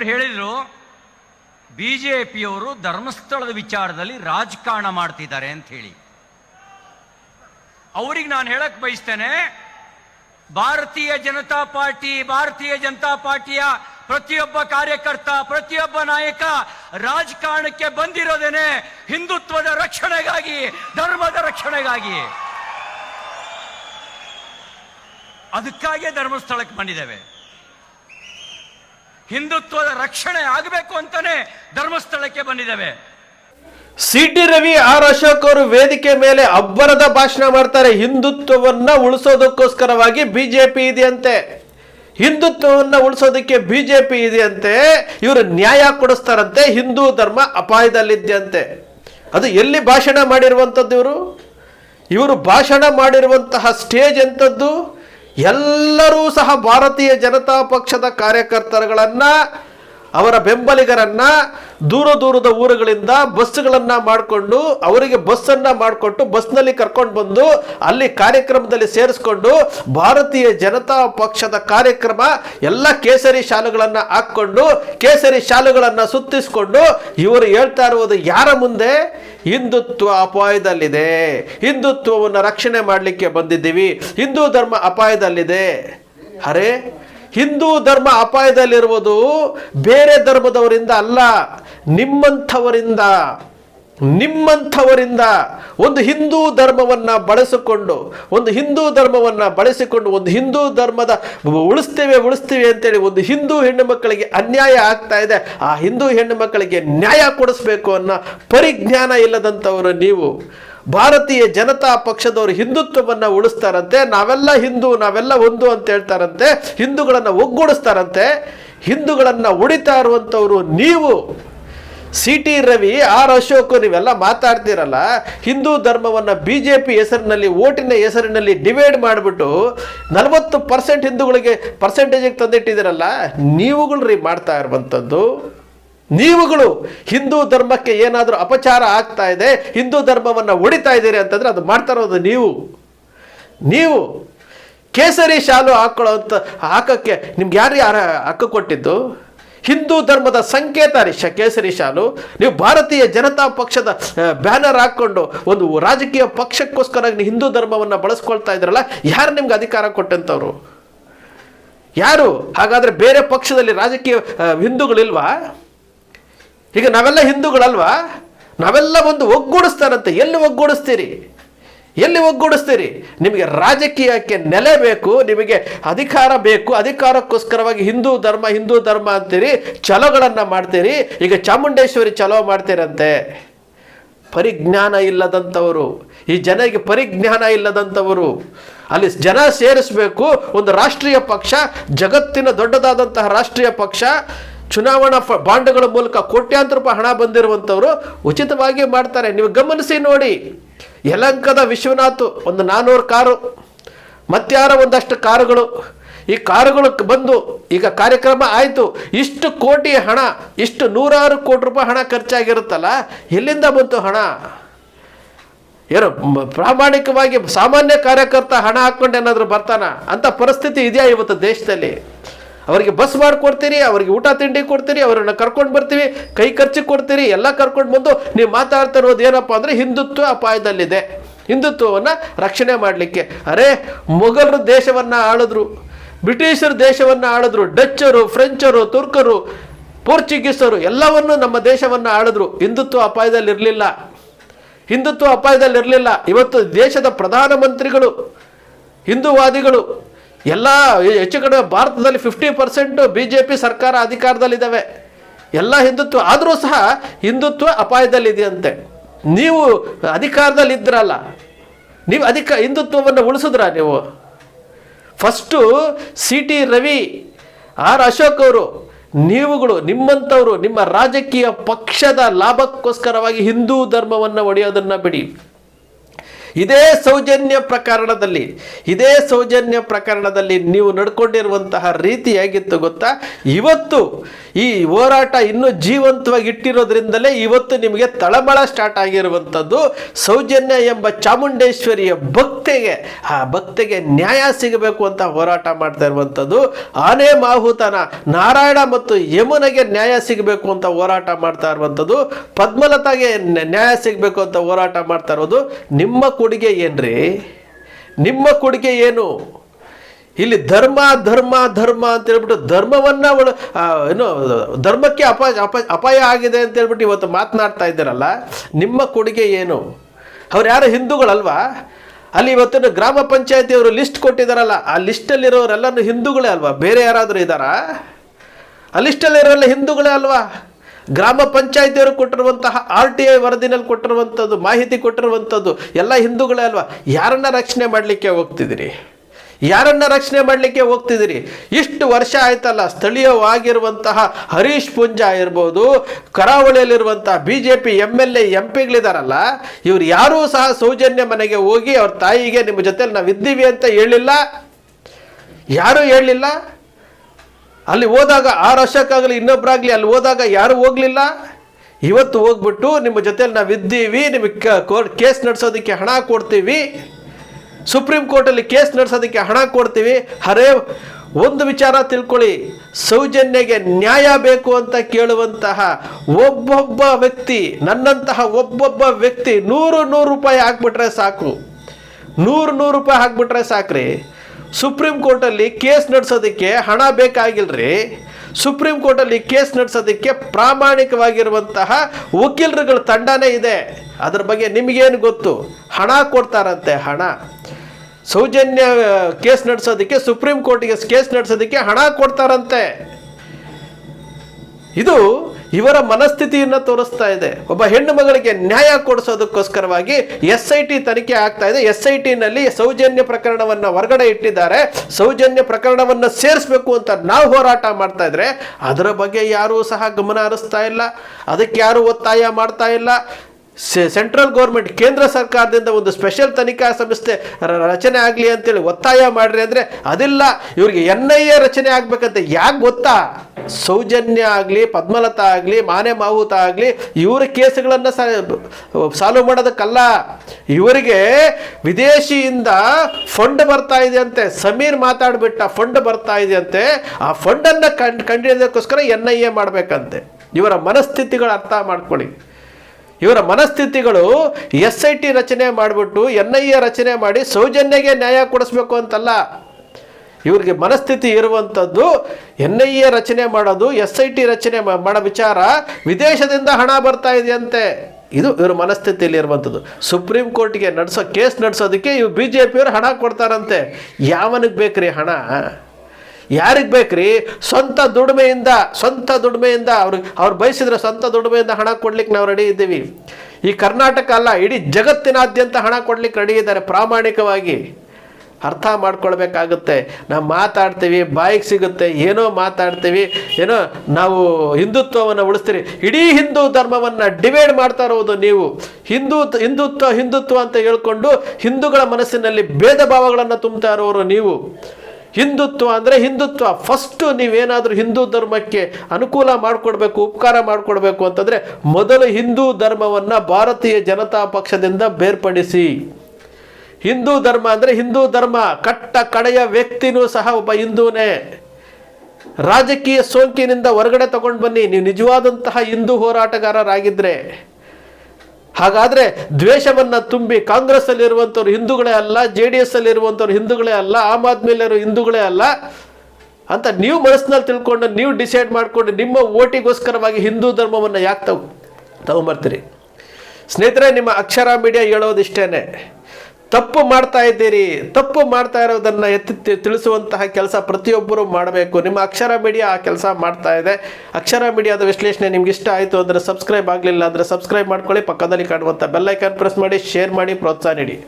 ಅವರು ಹೇಳಿದರು, B J ಪಿಯವರು ಧರ್ಮಸ್ಥಳದ ವಿಚಾರದಲ್ಲಿ ರಾಜಕಾರಣ ಮಾಡ್ತಿದ್ದಾರೆ ಅಂತ ಹೇಳಿ. ಅವ್ರಿಗೆ ನಾನು ಹೇಳಕ್ ಬಯಸ್ತೇನೆ, ಭಾರತೀಯ ಜನತಾ ಪಾರ್ಟಿ, ಭಾರತೀಯ ಜನತಾ ಪಾರ್ಟಿಯ ಪ್ರತಿಯೊಬ್ಬ ಕಾರ್ಯಕರ್ತ, ಪ್ರತಿಯೊಬ್ಬ ನಾಯಕ ರಾಜಕಾರಣಕ್ಕೆ ಬಂದಿರೋದೇನೆ ಹಿಂದುತ್ವದ ರಕ್ಷಣೆಗಾಗಿ, ಧರ್ಮದ ರಕ್ಷಣೆಗಾಗಿ. ಅದಕ್ಕಾಗಿಯೇ ಧರ್ಮಸ್ಥಳಕ್ಕೆ ಬಂದಿದ್ದೇವೆ. ಹಿಂದುತ್ವದ ರಕ್ಷಣೆ ಆಗಬೇಕು ಅಂತಾನೆ ಧರ್ಮಸ್ಥಳಕ್ಕೆ ಬಂದಿದ್ದೇವೆ. C T Ravi R Ashok ಅವರು ವೇದಿಕೆ ಮೇಲೆ ಅಬ್ಬರದ ಭಾಷಣ ಮಾಡ್ತಾರೆ. ಹಿಂದುತ್ವವನ್ನ ಉಳಿಸೋದಕ್ಕೋಸ್ಕರವಾಗಿ ಬಿಜೆಪಿ ಇದೆಯಂತೆ. ಹಿಂದುತ್ವವನ್ನ ಉಳಿಸೋದಕ್ಕೆ ಬಿಜೆಪಿ ಇದೆಯಂತೆ. ಇವರು ನ್ಯಾಯ ಕೊಡಿಸ್ತಾರಂತೆ. ಹಿಂದೂ ಧರ್ಮ ಅಪಾಯದಲ್ಲಿದ್ದಂತೆ ಅದು ಎಲ್ಲಿ ಭಾಷಣ ಮಾಡಿರುವಂಥದ್ದು ಇವರು? ಇವರು ಭಾಷಣ ಮಾಡಿರುವಂತಹ ಸ್ಟೇಜ್ ಎಂಥದ್ದು? ಎಲ್ಲರೂ ಸಹ ಭಾರತೀಯ ಜನತಾ ಪಕ್ಷದ ಕಾರ್ಯಕರ್ತರುಗಳನ್ನ ಅವರ ಬೆಂಬಲಿಗರನ್ನ ದೂರ ದೂರದ ಊರುಗಳಿಂದ ಬಸ್ಗಳನ್ನ ಮಾಡಿಕೊಂಡು ಅವರಿಗೆ ಬಸ್ಸನ್ನ ಮಾಡಿಕೊಟ್ಟು ಬಸ್ನಲ್ಲಿ ಕರ್ಕೊಂಡು ಬಂದು ಅಲ್ಲಿ ಕಾರ್ಯಕ್ರಮದಲ್ಲಿ ಸೇರಿಸ್ಕೊಂಡು ಭಾರತೀಯ ಜನತಾ ಪಕ್ಷದ ಕಾರ್ಯಕ್ರಮ ಎಲ್ಲ ಕೇಸರಿ ಶಾಲುಗಳನ್ನ ಹಾಕ್ಕೊಂಡು ಕೇಸರಿ ಶಾಲುಗಳನ್ನ ಸುತ್ತಿಸ್ಕೊಂಡು ಇವರು ಹೇಳ್ತಾ ಇರುವುದು ಯಾರ ಮುಂದೆ? ಹಿಂದುತ್ವ ಅಪಾಯದಲ್ಲಿದೆ. ಹಿಂದುತ್ವವನ್ನು ರಕ್ಷಣೆ ಮಾಡಲಿಕ್ಕೆ ಬಂದಿದ್ದೀವಿ. ಹಿಂದೂ ಧರ್ಮ ಅಪಾಯದಲ್ಲಿದೆ. ಅರೆ ಹಿಂದೂ ಧರ್ಮ ಅಪಾಯದಲ್ಲಿರುವುದು ಬೇರೆ ಧರ್ಮದವರಿಂದ ಅಲ್ಲ, ನಿಮ್ಮಂಥವರಿಂದ ನಿಮ್ಮಂಥವರಿಂದ. ಒಂದು ಹಿಂದೂ ಧರ್ಮವನ್ನು ಬಳಸಿಕೊಂಡು, ಒಂದು ಹಿಂದೂ ಧರ್ಮವನ್ನು ಬಳಸಿಕೊಂಡು, ಒಂದು ಹಿಂದೂ ಧರ್ಮದ ಉಳಿಸ್ತೇವೆ ಉಳಿಸ್ತೇವೆ ಅಂತೇಳಿ ಒಂದು ಹಿಂದೂ ಹೆಣ್ಣು ಮಕ್ಕಳಿಗೆ ಅನ್ಯಾಯ ಆಗ್ತಾ ಇದೆ, ಆ ಹಿಂದೂ ಹೆಣ್ಣು ಮಕ್ಕಳಿಗೆ ನ್ಯಾಯ ಕೊಡಿಸ್ಬೇಕು ಅನ್ನೋ ಪರಿಜ್ಞಾನ ಇಲ್ಲದಂಥವರು ನೀವು. ಭಾರತೀಯ ಜನತಾ ಪಕ್ಷದವರು ಹಿಂದುತ್ವವನ್ನು ಉಳಿಸ್ತಾರಂತೆ, ನಾವೆಲ್ಲ ಹಿಂದೂ, ನಾವೆಲ್ಲ ಒಂದು ಅಂತ ಹೇಳ್ತಾರಂತೆ, ಹಿಂದೂಗಳನ್ನು ಒಗ್ಗೂಡಿಸ್ತಾರಂತೆ, ಹಿಂದೂಗಳನ್ನು ಉಡಿತಾ ಇರುವಂಥವರು ನೀವು. C T Ravi, R Ashok ನೀವೆಲ್ಲ ಮಾತಾಡ್ತೀರಲ್ಲ, ಹಿಂದೂ ಧರ್ಮವನ್ನು ಬಿ ಜೆ ಪಿ ಹೆಸರಿನಲ್ಲಿ, ಓಟಿನ ಹೆಸರಿನಲ್ಲಿ ಡಿವೈಡ್ ಮಾಡಿಬಿಟ್ಟು ನಲವತ್ತು ಪರ್ಸೆಂಟ್ ಹಿಂದೂಗಳಿಗೆ ಪರ್ಸೆಂಟೇಜಿಗೆ ತಂದಿಟ್ಟಿದ್ದೀರಲ್ಲ ನೀವುಗಳು ರೀ ಮಾಡ್ತಾ ಇರುವಂಥದ್ದು. ನೀವುಗಳು ಹಿಂದೂ ಧರ್ಮಕ್ಕೆ ಏನಾದರೂ ಅಪಚಾರ ಆಗ್ತಾ ಇದೆ, ಹಿಂದೂ ಧರ್ಮವನ್ನು ಒಡಿತಾ ಇದ್ದೀರಿ ಅಂತಂದ್ರೆ ಅದು ಮಾಡ್ತಾ ಇರೋದು ನೀವು. ನೀವು ಕೇಸರಿ ಶಾಲು ಹಾಕೊಳ್ಳೋ ಅಂತ ಹಾಕಕ್ಕೆ ನಿಮ್ಗೆ ಯಾರು ಯಾರು ಹಕ್ಕು ಕೊಟ್ಟಿದ್ದು? ಹಿಂದೂ ಧರ್ಮದ ಸಂಕೇತ ರೀ ಶ, ಕೇಸರಿ ಶಾಲು. ನೀವು ಭಾರತೀಯ ಜನತಾ ಪಕ್ಷದ ಬ್ಯಾನರ್ ಹಾಕ್ಕೊಂಡು ಒಂದು ರಾಜಕೀಯ ಪಕ್ಷಕ್ಕೋಸ್ಕರ ಹಿಂದೂ ಧರ್ಮವನ್ನು ಬಳಸ್ಕೊಳ್ತಾ ಇದ್ರಲ್ಲ, ಯಾರು ನಿಮ್ಗೆ ಅಧಿಕಾರ ಕೊಟ್ಟಂಥವ್ರು ಯಾರು? ಹಾಗಾದರೆ ಬೇರೆ ಪಕ್ಷದಲ್ಲಿ ರಾಜಕೀಯ ಹಿಂದೂಗಳಿಲ್ವಾ? ಈಗ ನಾವೆಲ್ಲ ಹಿಂದೂಗಳಲ್ವಾ? ನಾವೆಲ್ಲ ಒಂದು ಒಗ್ಗೂಡಿಸ್ತಾರಂತೆ. ಎಲ್ಲಿ ಒಗ್ಗೂಡಿಸ್ತೀರಿ? ಎಲ್ಲಿ ಒಗ್ಗೂಡಿಸ್ತೀರಿ? ನಿಮಗೆ ರಾಜಕೀಯಕ್ಕೆ ನೆಲೆ ಬೇಕು, ನಿಮಗೆ ಅಧಿಕಾರ ಬೇಕು, ಅಧಿಕಾರಕ್ಕೋಸ್ಕರವಾಗಿ ಹಿಂದೂ ಧರ್ಮ ಹಿಂದೂ ಧರ್ಮ ಅಂತೀರಿ ಚಲೋಗಳನ್ನು ಮಾಡ್ತೀರಿ, ಈಗ ಚಾಮುಂಡೇಶ್ವರಿ ಚಲೋ ಮಾಡ್ತೀರಂತೆ. ಪರಿಜ್ಞಾನ ಇಲ್ಲದಂಥವರು, ಈ ಜನರಿಗೆ ಪರಿಜ್ಞಾನ ಇಲ್ಲದಂಥವರು, ಅಲ್ಲಿ ಜನ ಸೇರಿಸಬೇಕು, ಒಂದು ರಾಷ್ಟ್ರೀಯ ಪಕ್ಷ, ಜಗತ್ತಿನ ದೊಡ್ಡದಾದಂತಹ ರಾಷ್ಟ್ರೀಯ ಪಕ್ಷ ಚುನಾವಣಾ ಫ ಬಾಂಡ್ಗಳ ಮೂಲಕ ಕೋಟ್ಯಾಂತರ ರೂಪಾಯಿ ಹಣ ಬಂದಿರುವಂಥವರು ಉಚಿತವಾಗಿ ಮಾಡ್ತಾರೆ. ನೀವು ಗಮನಿಸಿ ನೋಡಿ. ಯಲಂಕದ ವಿಶ್ವನಾಥ್ ಒಂದು ನಾನ್ನೂರು ಕಾರು ಮತ್ತಾರ ಒಂದಷ್ಟು ಕಾರುಗಳು. ಈ ಕಾರುಗಳು ಬಂದು ಈಗ ಕಾರ್ಯಕ್ರಮ ಆಯಿತು. ಇಷ್ಟು ಕೋಟಿ ಹಣ, ಇಷ್ಟು ನೂರಾರು ಕೋಟಿ ರೂಪಾಯಿ ಹಣ ಖರ್ಚಾಗಿರುತ್ತಲ್ಲ, ಎಲ್ಲಿಂದ ಬಂತು ಹಣ? ಏನು ಪ್ರಾಮಾಣಿಕವಾಗಿ ಸಾಮಾನ್ಯ ಕಾರ್ಯಕರ್ತ ಹಣ ಹಾಕ್ಕೊಂಡು ಏನಾದರೂ ಬರ್ತಾನ? ಅಂತ ಪರಿಸ್ಥಿತಿ ಇದೆಯಾ ಇವತ್ತು ದೇಶದಲ್ಲಿ? ಅವರಿಗೆ ಬಸ್ ಮಾಡಿಕೊಡ್ತೀರಿ ಅವರಿಗೆ ಊಟ ತಿಂಡಿ ಕೊಡ್ತೀರಿ, ಅವರನ್ನು ಕರ್ಕೊಂಡು ಬರ್ತೀವಿ, ಕೈ ಖರ್ಚು ಕೊಡ್ತೀರಿ, ಎಲ್ಲ ಕರ್ಕೊಂಡು ಬಂದು ನೀವು ಮಾತಾಡ್ತಾ ಇರೋದು ಏನಪ್ಪ ಅಂದರೆ ಹಿಂದುತ್ವ ಅಪಾಯದಲ್ಲಿದೆ. ಹಿಂದುತ್ವವನ್ನು ರಕ್ಷಣೆ ಮಾಡಲಿಕ್ಕೆ. ಅರೆ, ಮೊಘಲರು ದೇಶವನ್ನು ಆಳಿದ್ರು, ಬ್ರಿಟಿಷರು ದೇಶವನ್ನು ಆಳಿದ್ರು, ಡಚ್ಚರು, ಫ್ರೆಂಚರು, ತುರ್ಕರು, ಪೋರ್ಚುಗೀಸರು ಎಲ್ಲವನ್ನು ನಮ್ಮ ದೇಶವನ್ನು ಆಳಿದ್ರು. ಹಿಂದುತ್ವ ಅಪಾಯದಲ್ಲಿರಲಿಲ್ಲ. ಹಿಂದುತ್ವ ಅಪಾಯದಲ್ಲಿರಲಿಲ್ಲ. ಇವತ್ತು ದೇಶದ ಪ್ರಧಾನಮಂತ್ರಿಗಳು, ಹಿಂದೂವಾದಿಗಳು ಎಲ್ಲ ಹೆಚ್ಚು ಕಡಿಮೆ ಭಾರತದಲ್ಲಿ fifty percent B J P ಸರ್ಕಾರ ಅಧಿಕಾರದಲ್ಲಿದ್ದಾವೆ. ಎಲ್ಲ ಹಿಂದುತ್ವ ಆದರೂ ಸಹ ಹಿಂದುತ್ವ ಅಪಾಯದಲ್ಲಿದೆಯಂತೆ. ನೀವು ಅಧಿಕಾರದಲ್ಲಿದ್ದರಲ್ಲ ನೀವು ಅಧಿಕ ಹಿಂದುತ್ವವನ್ನು ಉಳಿಸಿದ್ರ ನೀವು? First C T Ravi, R Ashok ಅವರು, ನೀವುಗಳು, ನಿಮ್ಮಂಥವರು, ನಿಮ್ಮ ರಾಜಕೀಯ ಪಕ್ಷದ ಲಾಭಕ್ಕೋಸ್ಕರವಾಗಿ ಹಿಂದೂ ಧರ್ಮವನ್ನು ಒಡೆಯೋದನ್ನು ಬಿಡಿ. ಇದೇ ಸೌಜನ್ಯ ಪ್ರಕರಣದಲ್ಲಿ, ಇದೇ ಸೌಜನ್ಯ ಪ್ರಕರಣದಲ್ಲಿ ನೀವು ನಡ್ಕೊಂಡಿರುವಂತಹ ರೀತಿ ಹೇಗಿತ್ತು ಗೊತ್ತಾ? ಇವತ್ತು ಈ ಹೋರಾಟ ಇನ್ನೂ ಜೀವಂತವಾಗಿ ಇಟ್ಟಿರೋದ್ರಿಂದಲೇ ಇವತ್ತು ನಿಮಗೆ ತಳಮಳ ಸ್ಟಾರ್ಟ್ ಆಗಿರುವಂಥದ್ದು ಸೌಜನ್ಯ ಎಂಬ ಚಾಮುಂಡೇಶ್ವರಿಯ ಭಕ್ತಿಗೆ, ಆ ಭಕ್ತಿಗೆ ನ್ಯಾಯ ಸಿಗಬೇಕು ಅಂತ ಹೋರಾಟ ಮಾಡ್ತಾ ಇರುವಂಥದ್ದು ಆನೆ ಮಾಹುತನ, ನಾರಾಯಣ ಮತ್ತು ಯಮುನೆಗೆ ನ್ಯಾಯ ಸಿಗಬೇಕು ಅಂತ ಹೋರಾಟ ಮಾಡ್ತಾ ಇರುವಂಥದ್ದು, ಪದ್ಮಲತಾಗೆ ನ್ಯಾಯ ಸಿಗಬೇಕು ಅಂತ ಹೋರಾಟ ಮಾಡ್ತಾ ಇರೋದು ನಿಮ್ಮ ಕೊಡುಗೆ ಏನ್ರಿ? ನಿಮ್ಮ ಕೊಡುಗೆ ಏನು? ಇಲ್ಲಿ ಧರ್ಮ ಧರ್ಮ ಧರ್ಮ ಅಂತ ಹೇಳ್ಬಿಟ್ಟು ಧರ್ಮವನ್ನ ಒಳ ಏನು, ಧರ್ಮಕ್ಕೆ ಅಪಾಯ ಅಪಾಯ ಅಪಾಯ ಆಗಿದೆ ಅಂತ ಹೇಳ್ಬಿಟ್ಟು ಇವತ್ತು ಮಾತನಾಡ್ತಾ ಇದ್ದೀರಲ್ಲ, ನಿಮ್ಮ ಕೊಡುಗೆ ಏನು? ಅವ್ರು ಯಾರು ಹಿಂದೂಗಳಲ್ವಾ? ಅಲ್ಲಿ ಇವತ್ತಿನ ಗ್ರಾಮ ಪಂಚಾಯತಿಯವರು ಲಿಸ್ಟ್ ಕೊಟ್ಟಿದ್ದಾರಲ್ಲ ಆ ಲಿಸ್ಟಲ್ಲಿರೋರೆಲ್ಲನೂ ಹಿಂದೂಗಳೇ ಅಲ್ವಾ? ಬೇರೆ ಯಾರಾದರೂ ಇದ್ದಾರಾ ಆ ಲಿಸ್ಟಲ್ಲಿರೋರೆಲ್ಲ ಹಿಂದೂಗಳೇ ಅಲ್ವಾ? ಗ್ರಾಮ ಪಂಚಾಯತಿಯವರು ಕೊಟ್ಟಿರುವಂತಹ ಆರ್ ಟಿ ಐ ವರದಿನಲ್ಲಿ ಕೊಟ್ಟಿರುವಂಥದ್ದು, ಮಾಹಿತಿ ಕೊಟ್ಟಿರುವಂಥದ್ದು, ಎಲ್ಲ ಹಿಂದೂಗಳೇ ಅಲ್ವಾ? ಯಾರನ್ನ ರಕ್ಷಣೆ ಮಾಡಲಿಕ್ಕೆ ಹೋಗ್ತಿದ್ದೀರಿ ಯಾರನ್ನ ರಕ್ಷಣೆ ಮಾಡಲಿಕ್ಕೆ ಹೋಗ್ತಿದ್ದೀರಿ ಇಷ್ಟು ವರ್ಷ ಆಯ್ತಲ್ಲ, ಸ್ಥಳೀಯವಾಗಿರುವಂತಹ ಹರೀಶ್ ಪುಂಜಾ ಇರ್ಬೋದು ಕರಾವಳಿಯಲ್ಲಿರುವಂತಹ B J P M L A, M ಪಿಗಳಿದಾರಲ್ಲ, ಇವ್ರು ಯಾರೂ ಸಹ ಸೌಜನ್ಯ ಮನೆಗೆ ಹೋಗಿ ಅವ್ರ ತಾಯಿಗೆ ನಿಮ್ಮ ಜೊತೆಲಿ ನಾವು ಇದ್ದೀವಿ ಅಂತ ಹೇಳಿಲ್ಲ? ಯಾರೂ ಹೇಳಲಿಲ್ಲ ಅಲ್ಲಿ ಹೋದಾಗ ಆರು ವರ್ಷಕ್ಕಾಗಲಿ ಇನ್ನೊಬ್ಬರಾಗಲಿ ಅಲ್ಲಿ ಹೋದಾಗ ಯಾರು ಹೋಗಲಿಲ್ಲ. ಇವತ್ತು ಹೋಗ್ಬಿಟ್ಟು ನಿಮ್ಮ ಜೊತೆಯಲ್ಲಿ ನಾವು ಇದ್ದೀವಿ, ನಿಮಗೆ ಕೋರ್ಟ್ ಕೇಸ್ ನಡೆಸೋದಕ್ಕೆ ಹಣ ಕೊಡ್ತೀವಿ. ಸುಪ್ರೀಂ ಕೋರ್ಟಲ್ಲಿ ಕೇಸ್ ನಡೆಸೋದಕ್ಕೆ ಹಣ ಕೊಡ್ತೀವಿ. ಅರೇ, ಒಂದು ವಿಚಾರ ತಿಳ್ಕೊಳ್ಳಿ. ಸೌಜನ್ಯಗೆ ನ್ಯಾಯ ಬೇಕು ಅಂತ ಕೇಳುವಂತಹ ಒಬ್ಬೊಬ್ಬ ವ್ಯಕ್ತಿ, ನನ್ನಂತಹ ಒಬ್ಬೊಬ್ಬ ವ್ಯಕ್ತಿ ನೂರು ನೂರು ರೂಪಾಯಿ ಹಾಕ್ಬಿಟ್ರೆ ಸಾಕು. ನೂರು ನೂರು ರೂಪಾಯಿ ಹಾಕ್ಬಿಟ್ರೆ ಸಾಕ್ರಿ. ಸುಪ್ರೀಂ ಕೋರ್ಟಲ್ಲಿ ಕೇಸ್ ನಡೆಸೋದಕ್ಕೆ ಹಣ ಬೇಕಾಗಿಲ್ರಿ. ಸುಪ್ರೀಂ ಕೋರ್ಟಲ್ಲಿ ಕೇಸ್ ನಡೆಸೋದಕ್ಕೆ ಪ್ರಾಮಾಣಿಕವಾಗಿರುವಂತಹ ವಕೀಲರುಗಳ ತಂಡನೇ ಇದೆ. ಅದ್ರ ಬಗ್ಗೆ ನಿಮಗೇನು ಗೊತ್ತು? ಹಣ ಕೊಡ್ತಾರಂತೆ, ಹಣ. ಸೌಜನ್ಯ ಕೇಸ್ ನಡೆಸೋದಕ್ಕೆ ಸುಪ್ರೀಂ ಕೋರ್ಟಿಗೆ ಕೇಸ್ ನಡೆಸೋದಕ್ಕೆ ಹಣ ಕೊಡ್ತಾರಂತೆ. ಇದು ಇವರ ಮನಸ್ಥಿತಿಯನ್ನು ತೋರಿಸ್ತಾ ಇದೆ. ಒಬ್ಬ ಹೆಣ್ಣು ಮಗಳಿಗೆ ನ್ಯಾಯ ಕೊಡಿಸೋದಕ್ಕೋಸ್ಕರವಾಗಿ ಎಸ್ ಐ ಟಿ ತನಿಖೆ ಆಗ್ತಾ ಇದೆ. ಎಸ್ ಐ ಟಿನಲ್ಲಿ ಸೌಜನ್ಯ ಪ್ರಕರಣವನ್ನ ಹೊರಗಡೆ ಇಟ್ಟಿದ್ದಾರೆ. ಸೌಜನ್ಯ ಪ್ರಕರಣವನ್ನ ಸೇರಿಸಬೇಕು ಅಂತ ನಾವು ಹೋರಾಟ ಮಾಡ್ತಾ ಇದ್ರೆ ಅದರ ಬಗ್ಗೆ ಯಾರೂ ಸಹ ಗಮನ ಹರಿಸ್ತಾ ಇಲ್ಲ. ಅದಕ್ಕೆ ಯಾರು ಒತ್ತಾಯ ಮಾಡ್ತಾ ಇಲ್ಲ. ಸೆಂಟ್ರಲ್ ಗೌರ್ಮೆಂಟ್ ಕೇಂದ್ರ ಸರ್ಕಾರದಿಂದ ಒಂದು ಸ್ಪೆಷಲ್ ತನಿಖಾ ಸಂಸ್ಥೆ ರಚನೆ ಆಗಲಿ ಅಂತೇಳಿ ಒತ್ತಾಯ ಮಾಡ್ರಿ ಅಂದರೆ ಅದಿಲ್ಲ. ಇವರಿಗೆ ಎನ್ ಐ ಎ ರಚನೆ ಆಗಬೇಕಂತ. ಯಾಕೆ ಗೊತ್ತಾ? ಸೌಜನ್ಯ ಆಗಲಿ, ಪದ್ಮಲತಾ ಆಗಲಿ, ಮಾನೆ ಮಾಹುತ ಆಗಲಿ, ಇವರ ಕೇಸುಗಳನ್ನು ಸಾಲ್ವ್ ಮಾಡೋದಕ್ಕಲ್ಲ. ಇವರಿಗೆ ವಿದೇಶಿಯಿಂದ ಫಂಡ್ ಬರ್ತಾ ಇದೆ ಅಂತೆ. ಸಮೀರ್ ಮಾತಾಡ್ಬಿಟ್ಟ ಫಂಡ್ ಬರ್ತಾ ಇದೆ ಅಂತೆ. ಆ ಫಂಡನ್ನು ಕಂಡು ಕಂಡಿಡಿಯೋದಕ್ಕೋಸ್ಕರ ಎನ್ ಐ ಎ ಮಾಡಬೇಕಂತೆ. ಇವರ ಮನಸ್ಥಿತಿಗಳು ಅರ್ಥ ಮಾಡ್ಕೊಳ್ಳಿ. ಇವರ ಮನಸ್ಥಿತಿಗಳು ಎಸ್ ಐ ಟಿ ರಚನೆ ಮಾಡಿಬಿಟ್ಟು ಎನ್ ಐ ಎ ರಚನೆ ಮಾಡಿ ಸೌಜನ್ಯಗೆ ನ್ಯಾಯ ಕೊಡಿಸ್ಬೇಕು ಅಂತಲ್ಲ. ಇವ್ರಿಗೆ ಮನಸ್ಥಿತಿ ಇರುವಂಥದ್ದು ಎನ್ ಐ ಎ ರಚನೆ ಮಾಡೋದು ಎಸ್ ಐ ಟಿ ರಚನೆ ಮಾಡೋ ವಿಚಾರ ವಿದೇಶದಿಂದ ಹಣ ಬರ್ತಾ ಇದೆಯಂತೆ. ಇದು ಇವ್ರ ಮನಸ್ಥಿತಿಯಲ್ಲಿ ಇರುವಂಥದ್ದು ಸುಪ್ರೀಂ ಕೋರ್ಟ್ಗೆ ನಡೆಸೋ ಕೇಸ್ ನಡೆಸೋದಕ್ಕೆ ಇವ್ರು ಬಿ ಜೆ ಪಿಯವರು ಹಣ ಕೊಡ್ತಾರಂತೆ. ಯಾವನಿಗೆ ಬೇಕ್ರಿ ಹಣ? ಯಾರಿಗೆ ಬೇಕ್ರಿ? ಸ್ವಂತ ದುಡಿಮೆಯಿಂದ ಸ್ವಂತ ದುಡಿಮೆಯಿಂದ ಅವ್ರಿಗೆ ಅವ್ರು ಬಯಸಿದ್ರೆ ಸ್ವಂತ ದುಡಿಮೆಯಿಂದ ಹಣ ಕೊಡ್ಲಿಕ್ಕೆ ನಾವು ರೆಡಿ ಇದ್ದೀವಿ. ಈ ಕರ್ನಾಟಕ ಅಲ್ಲ, ಇಡೀ ಜಗತ್ತಿನಾದ್ಯಂತ ಹಣ ಕೊಡ್ಲಿಕ್ಕೆ ರೆಡಿ ಇದ್ದಾರೆ. ಪ್ರಾಮಾಣಿಕವಾಗಿ ಅರ್ಥ ಮಾಡ್ಕೊಳ್ಬೇಕಾಗುತ್ತೆ. ನಾವು ಮಾತಾಡ್ತೀವಿ, ಬಾಯಿಗೆ ಸಿಗುತ್ತೆ, ಏನೋ ಮಾತಾಡ್ತೀವಿ, ಏನೋ ನಾವು ಹಿಂದುತ್ವವನ್ನು ಉಳಿಸ್ತೀರಿ. ಇಡೀ ಹಿಂದೂ ಧರ್ಮವನ್ನು ಡಿವೈಡ್ ಮಾಡ್ತಾ ಇರೋದು ನೀವು. ಹಿಂದೂ, ಹಿಂದುತ್ವ ಹಿಂದುತ್ವ ಅಂತ ಹೇಳ್ಕೊಂಡು ಹಿಂದೂಗಳ ಮನಸ್ಸಿನಲ್ಲಿ ಭೇದ ಭಾವಗಳನ್ನು ತುಂಬ್ತಾ ಇರೋರು ನೀವು. ಹಿಂದುತ್ವ ಅಂದರೆ ಹಿಂದುತ್ವ. ಫಸ್ಟು ನೀವೇನಾದರೂ ಹಿಂದೂ ಧರ್ಮಕ್ಕೆ ಅನುಕೂಲ ಮಾಡಿಕೊಡ್ಬೇಕು, ಉಪಕಾರ ಮಾಡಿಕೊಡ್ಬೇಕು ಅಂತಂದರೆ ಮೊದಲು ಹಿಂದೂ ಧರ್ಮವನ್ನು ಭಾರತೀಯ ಜನತಾ ಪಕ್ಷದಿಂದ ಬೇರ್ಪಡಿಸಿ. ಹಿಂದೂ ಧರ್ಮ ಅಂದರೆ ಹಿಂದೂ ಧರ್ಮ. ಕಟ್ಟ ಕಡೆಯ ವ್ಯಕ್ತಿನೂ ಸಹ ಒಬ್ಬ ಹಿಂದೂನೇ. ರಾಜಕೀಯ ಸೋಂಕಿನಿಂದ ಹೊರಗಡೆ ತಗೊಂಡು ಬನ್ನಿ. ನೀವು ನಿಜವಾದಂತಹ ಹಿಂದೂ ಹೋರಾಟಗಾರರಾಗಿದ್ದರೆ ಹಾಗಾದ್ರೆ ದ್ವೇಷವನ್ನ ತುಂಬಿ ಕಾಂಗ್ರೆಸ್ ಅಲ್ಲಿ ಇರುವಂಥವ್ರು ಹಿಂದೂಗಳೇ ಅಲ್ಲ, ಜೆ ಡಿ ಎಸ್ ಅಲ್ಲಿ ಇರುವಂಥವ್ರು ಹಿಂದೂಗಳೇ ಅಲ್ಲ, ಆಮ್ ಆದ್ಮೇಲೆ ಹಿಂದೂಗಳೇ ಅಲ್ಲ ಅಂತ ನೀವು ಮನಸ್ಸಿನಲ್ಲಿ ತಿಳ್ಕೊಂಡು, ನೀವು ಡಿಸೈಡ್ ಮಾಡಿಕೊಂಡು ನಿಮ್ಮ ಓಟಿಗೋಸ್ಕರವಾಗಿ ಹಿಂದೂ ಧರ್ಮವನ್ನು ಯಾಕೆ ತಗೊ ತಗೊಂಬರ್ತೀರಿ ಸ್ನೇಹಿತರೆ, ನಿಮ್ಮ ಅಕ್ಷರ ಮೀಡಿಯಾ ಹೇಳೋದಿಷ್ಟೇನೆ. ತಪ್ಪು ಮಾಡ್ತಾ ಇದ್ದೀರಿ, ತಪ್ಪು ಮಾಡ್ತಾ ಇರೋದನ್ನು ಎತ್ತಿ ತಿಳಿಸುವಂತಹ ಕೆಲಸ ಪ್ರತಿಯೊಬ್ಬರು ಮಾಡಬೇಕು. ನಿಮ್ಮ ಅಕ್ಷರ ಮೀಡಿಯಾ ಆ ಕೆಲಸ ಮಾಡ್ತಾ ಇದೆ. ಅಕ್ಷರ ಮೀಡಿಯಾದ ವಿಶ್ಲೇಷಣೆ ನಿಮ್ಗೆ ಇಷ್ಟ ಆಯಿತು ಅಂದರೆ ಸಬ್ಸ್ಕ್ರೈಬ್ ಆಗಲಿಲ್ಲ ಅಂದರೆ ಸಬ್ಸ್ಕ್ರೈಬ್ ಮಾಡ್ಕೊಳ್ಳಿ. ಪಕ್ಕದಲ್ಲಿ ಕಾಣುವಂಥ ಬೆಲ್ಲೈಕನ್ ಪ್ರೆಸ್ ಮಾಡಿ, ಶೇರ್ ಮಾಡಿ, ಪ್ರೋತ್ಸಾಹ ನೀಡಿ.